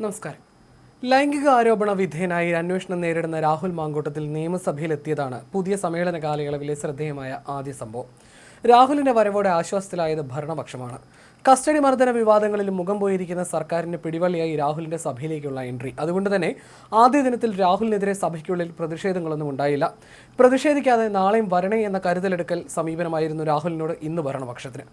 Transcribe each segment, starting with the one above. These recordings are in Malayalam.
നമസ്കാരം. ലൈംഗിക ആരോപണ വിധേയനായി അന്വേഷണം നേരിടുന്ന രാഹുൽ മാങ്കൂട്ടത്തിൽ നിയമസഭയിലെത്തിയതാണ് പുതിയ സമ്മേളന കാലയളവിലെ ശ്രദ്ധേയമായ ആദ്യ സംഭവം. രാഹുലിന്റെ വരവോടെ ആശ്വാസത്തിലായത് ഭരണപക്ഷമാണ്. കസ്റ്റഡി മർദ്ദന വിവാദങ്ങളിൽ മുഖം പോയിരിക്കുന്ന സർക്കാരിന് പിടിവള്ളിയായി രാഹുലിന്റെ സഭയിലേക്കുള്ള എൻട്രി. അതുകൊണ്ട് തന്നെ ആദ്യ ദിനത്തിൽ രാഹുലിനെതിരെ സഭയ്ക്കുള്ളിൽ പ്രതിഷേധങ്ങളൊന്നും ഉണ്ടായില്ല. പ്രതിഷേധിക്കാതെ നാളെയും വരണേ എന്ന കരുതലെടുക്കൽ സമീപനമായിരുന്നു രാഹുലിനോട് ഇന്ന് ഭരണപക്ഷത്തിന്.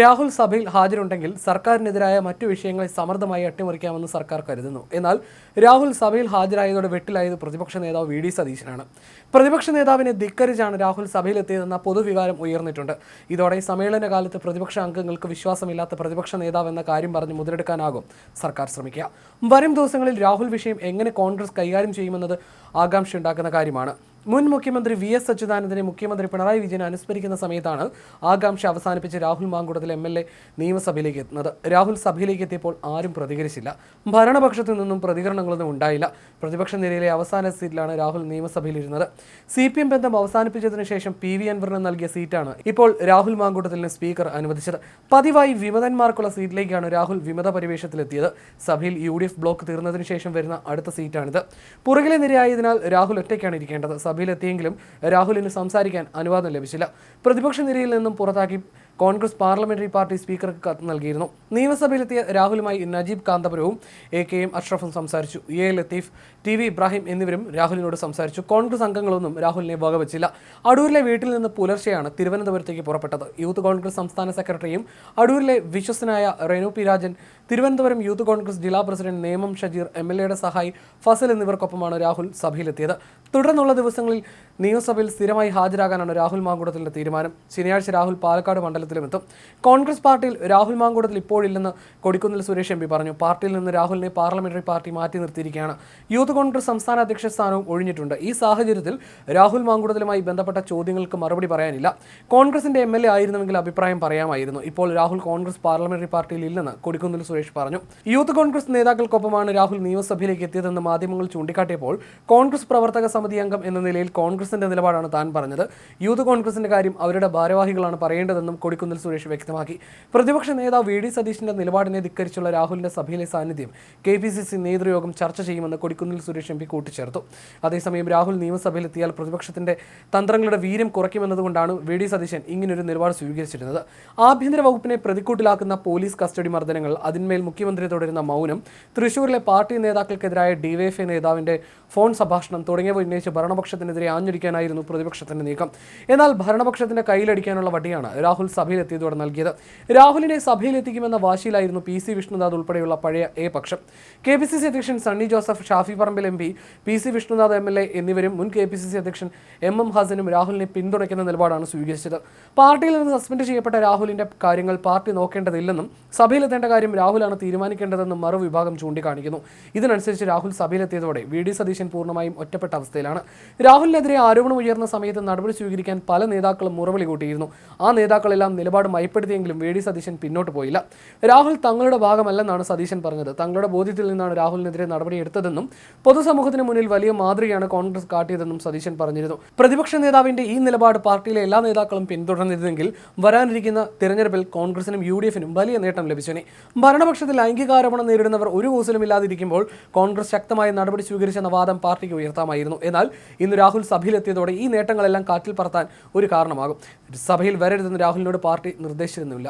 രാഹുൽ സഭയിൽ ഹാജരുണ്ടെങ്കിൽ സർക്കാരിനെതിരായ മറ്റു വിഷയങ്ങളെ സമർത്ഥമായി അട്ടിമറിക്കാമെന്ന് സർക്കാർ കരുതുന്നു. എന്നാൽ രാഹുൽ സഭയിൽ ഹാജരായതോടെ വെട്ടിലായത് പ്രതിപക്ഷ നേതാവ് വി ഡി സതീശനാണ്. പ്രതിപക്ഷ നേതാവിനെ ധിക്കരിച്ചാണ് രാഹുൽ സഭയിലെത്തിയതെന്ന പൊതുവികാരം ഉയർന്നിട്ടുണ്ട്. ഇതോടെ സമ്മേളന കാലത്ത് പ്രതിപക്ഷ അംഗങ്ങൾക്ക് വിശ്വാസമില്ലാത്ത പ്രതിപക്ഷ നേതാവ് എന്ന കാര്യം പറഞ്ഞ് മുതലെടുക്കാനാകും. സർക്കാർ ശ്രമിക്കുക. വരും ദിവസങ്ങളിൽ രാഹുൽ വിഷയം എങ്ങനെ കോൺഗ്രസ് കൈകാര്യം ചെയ്യുമെന്നത് ആകാംക്ഷയുണ്ടാക്കുന്ന കാര്യമാണ്. മുൻ മുഖ്യമന്ത്രി വി എസ് അച്യുതാനന്ദനെ മുഖ്യമന്ത്രി പിണറായി വിജയൻ അനുസ്മരിക്കുന്ന സമയത്താണ് ആകാംക്ഷ അവസാനിപ്പിച്ച് Rahul Mankoottathil M L A നിയമസഭയിലേക്ക് എത്തുന്നത്. രാഹുൽ സഭയിലേക്ക് എത്തിയപ്പോൾ ആരും പ്രതികരിച്ചില്ല. ഭരണപക്ഷത്തു നിന്നും പ്രതികരണങ്ങളൊന്നും ഉണ്ടായില്ല. പ്രതിപക്ഷ നിരയിലെ അവസാന സീറ്റിലാണ് രാഹുൽ നിയമസഭയിലിരുന്നത്. സി പി എം ബന്ധം അവസാനിപ്പിച്ചതിനു ശേഷം പി വി അൻവറിന് നൽകിയ സീറ്റാണ് ഇപ്പോൾ രാഹുൽ മാങ്കൂട്ടത്തിന് സ്പീക്കർ അനുവദിച്ചത്. പതിവായി വിമതന്മാർക്കുള്ള സീറ്റിലേക്കാണ് രാഹുൽ വിമത പരിവേഷത്തിലെത്തിയത്. സഭയിൽ യു ഡി എഫ് ബ്ലോക്ക് തീർന്നതിനു ശേഷം വരുന്ന അടുത്ത സീറ്റാണിത്. പുറകിലെ നിരയായതിനാൽ രാഹുൽ ഒറ്റയ്ക്കാണ് ഇരിക്കേണ്ടത്. സഭയിലെത്തിയെങ്കിലും രാഹുലിന് സംസാരിക്കാൻ അനുവാദം ലഭിച്ചില്ല. പ്രതിപക്ഷ നിരയിൽ നിന്നും പുറത്താക്കി കോൺഗ്രസ് പാർലമെന്ററി പാർട്ടി സ്പീക്കർക്ക് കത്ത് നൽകിയിരുന്നു. നിയമസഭയിലെത്തിയ രാഹുലുമായി നജീബ് കാന്തപുരവും എ കെ എം അഷ്റഫും സംസാരിച്ചു. A Latheef T V Ibrahim എന്നിവരും രാഹുലിനോട് സംസാരിച്ചു. കോൺഗ്രസ് അംഗങ്ങളൊന്നും രാഹുലിനെ വകവച്ചില്ല. അടൂരിലെ വീട്ടിൽ നിന്ന് പുലർച്ചെയാണ് തിരുവനന്തപുരത്തേക്ക് പുറപ്പെട്ടത്. യൂത്ത് കോൺഗ്രസ് സംസ്ഥാന സെക്രട്ടറിയും അടൂരിലെ വിശ്വസ്തനായ Renu P Rajan Thiruvananthapuram Youth Congress ജില്ലാ president Nemom Shajeer M L എയുടെ സഹായി ഫസൽ എന്നിവർക്കൊപ്പമാണ് രാഹുൽ സഭയിലെത്തിയത്. തുടർന്നുള്ള ദിവസങ്ങളിൽ നിയമസഭയിൽ സ്ഥിരമായി ഹാജരാകാനാണ് രാഹുൽ മാങ്കൂടത്തിന്റെ തീരുമാനം. ശനിയാഴ്ച രാഹുൽ പാലക്കാട് മണ്ഡലത്തിലും എത്തും. കോൺഗ്രസ് പാർട്ടിയിൽ രാഹുൽ മാങ്കൂടത്തിൽ ഇപ്പോഴില്ലെന്ന് കൊടിക്കുന്നിൽ സുരേഷ് എം പി പറഞ്ഞു. പാർട്ടിയിൽ നിന്ന് രാഹുലിനെ പാർലമെന്ററി പാർട്ടി മാറ്റി നിർത്തിയിരിക്കുകയാണ്. യൂത്ത് കോൺഗ്രസ് സംസ്ഥാന അധ്യക്ഷ സ്ഥാനവും ഒഴിഞ്ഞിട്ടുണ്ട്. ഈ സാഹചര്യത്തിൽ രാഹുൽ മാങ്കൂടത്തിലുമായി ബന്ധപ്പെട്ട ചോദ്യങ്ങൾക്ക് മറുപടി പറയാനില്ല. കോൺഗ്രസിന്റെ എം എൽ എ ആയിരുന്നുവെങ്കിൽ അഭിപ്രായം പറയാമായിരുന്നു. ഇപ്പോൾ രാഹുൽ കോൺഗ്രസ് പാർലമെന്ററി പാർട്ടിയിൽ ഇല്ലെന്ന് കൊടിക്കുന്നിൽ സുരേഷ് പറഞ്ഞു. യൂത്ത് കോൺഗ്രസ് നേതാക്കൾക്കൊപ്പമാണ് രാഹുൽ നിയമസഭയിലേക്ക് എത്തിയതെന്ന് മാധ്യമങ്ങൾ ചൂണ്ടിക്കാട്ടിയപ്പോൾ കോൺഗ്രസ് പ്രവർത്തക സമിതി അംഗം എന്ന നിലയിൽ കോൺഗ്രസിന്റെ നിലപാടാണ് താൻ പറഞ്ഞത്. യൂത്ത് കോൺഗ്രസിന്റെ കാര്യം അവരുടെ ഭാരവാഹികളാണ് പറയേണ്ടതെന്നും കൊടിക്കുന്നിൽ സുരേഷ് വ്യക്തമാക്കി. പ്രതിപക്ഷ നേതാവ് വി ഡി സതീഷിന്റെ നിലപാടിനെ ധിക്കരിച്ചുള്ള രാഹുലിന്റെ സഭയിലെ സാന്നിധ്യം കെ പി സി സി നേതൃയോഗം ചർച്ച ചെയ്യുമെന്ന് കൊടിക്കുന്നിൽ സുരേഷ് എം പി കൂട്ടിച്ചേർത്തു. അതേസമയം രാഹുൽ നിയമസഭയിലെത്തിയാൽ പ്രതിപക്ഷത്തിന്റെ തന്ത്രങ്ങളുടെ വീര്യം കുറയ്ക്കുമെന്നതുകൊണ്ടാണ് വി ഡി സതീശൻ ഇങ്ങനൊരു നിലപാട് സ്വീകരിച്ചിരുന്നത്. ആഭ്യന്തര വകുപ്പിനെ പ്രതിക്കൂട്ടിലാക്കുന്ന പോലീസ് കസ്റ്റഡി മർദ്ദനങ്ങൾ അതിന്മേൽ മുഖ്യമന്ത്രി തുടരുന്ന മൗനം തൃശൂരിലെ പാർട്ടി നേതാക്കൾക്കെതിരായ ഡിവൈഎഫ്ഐ നേതാവിന്റെ ഫോൺ സംഭാഷണം തുടങ്ങിയവ ഉന്നയിച്ച് ഭരണപക്ഷത്തിനെതിരെ ആഞ്ഞടിക്കാനായിരുന്നു പ്രതിപക്ഷത്തിന്റെ നീക്കം. എന്നാൽ ഭരണപക്ഷത്തിന്റെ കയ്യിലടിക്കാനുള്ള വടിയാണ് രാഹുൽ സഭയിലെത്തിയതോടെ നൽകിയത്. രാഹുലിനെ സഭയിലെത്തിക്കുമെന്ന വാശിയിലായിരുന്നു പി സി വിഷ്ണുനാഥ് ഉൾപ്പെടെയുള്ള പഴയ എ പക്ഷം. കെ പി സി സി അധ്യക്ഷൻ Sunny Joseph Shafi Parambil M P P C Vishnunath M L A എന്നിവരും മുൻ കെ പി സി സി അധ്യക്ഷൻ എം എം ഹസനും രാഹുലിനെ പിന്തുണയ്ക്കുന്ന നിലപാടാണ് സ്വീകരിച്ചത്. പാർട്ടിയിൽ നിന്ന് സസ്പെൻഡ് ചെയ്യപ്പെട്ട രാഹുലിന്റെ കാര്യങ്ങൾ പാർട്ടി നോക്കേണ്ടതില്ലെന്നും സഭയിലെത്തേണ്ട കാര്യം രാഹുലാണ് തീരുമാനിക്കേണ്ടതെന്നും മറുവിഭാഗം ചൂണ്ടിക്കാണിക്കുന്നു. ഇതിനനുസരിച്ച് രാഹുൽ സഭയിലെത്തിയതോടെ വി ഡി സതീശൻ പൂർണമായും ഒറ്റപ്പെട്ട അവസ്ഥയിലാണ്. രാഹുലിനെതിരെ ആരോപണം ഉയർന്ന സമയത്ത് നടപടി സ്വീകരിക്കാൻ പല നേതാക്കളും മുറവിളി കൂട്ടിയിരുന്നു. ആ നേതാക്കളെല്ലാം നിലപാട് മയപ്പെടുത്തിയെങ്കിലും വി ഡി സതീശൻ പിന്നോട്ട് പോയില്ല. രാഹുൽ തങ്ങളുടെ ഭാഗമല്ലെന്നാണ് സതീശൻ പറഞ്ഞത്. തങ്ങളുടെ ബോധ്യത്തിൽ നിന്നാണ് രാഹുലിനെതിരെ നടപടിയെടുത്തതെന്നും പൊതുസമൂഹത്തിന് മുന്നിൽ വലിയ മാതൃകയാണ് കോൺഗ്രസ് കാട്ടിയതെന്നും സതീശൻ പറഞ്ഞിരുന്നു. പ്രതിപക്ഷ നേതാവിന്റെ ഈ നിലപാട് പാർട്ടിയിലെ എല്ലാ നേതാക്കളും പിന്തുടർന്നിരുന്നെങ്കിൽ വരാനിരിക്കുന്ന തിരഞ്ഞെടുപ്പിൽ കോൺഗ്രസിനും യു ഡി എഫിനും വലിയ നേട്ടം ലഭിച്ചേനെ. ഭരണപക്ഷത്തിൽ ലൈംഗികാരോപണം നേരിടുന്നവർ ഒരു കൂസലും ഇല്ലാതിരിക്കുമ്പോൾ കോൺഗ്രസ് ശക്തമായ നടപടി സ്വീകരിച്ചെന്ന വാദം പാർട്ടിക്ക് ഉയർത്താമായിരുന്നു. എന്നാൽ ഇന്ന് രാഹുൽ സഭയിലെത്തിയതോടെ ഈ നേട്ടങ്ങളെല്ലാം കാറ്റിൽ പറത്താൻ ഒരു കാരണമാകും. സഭയിൽ വരരുതെന്ന് രാഹുലിനോട് പാർട്ടി നിർദ്ദേശിച്ചിരുന്നില്ല.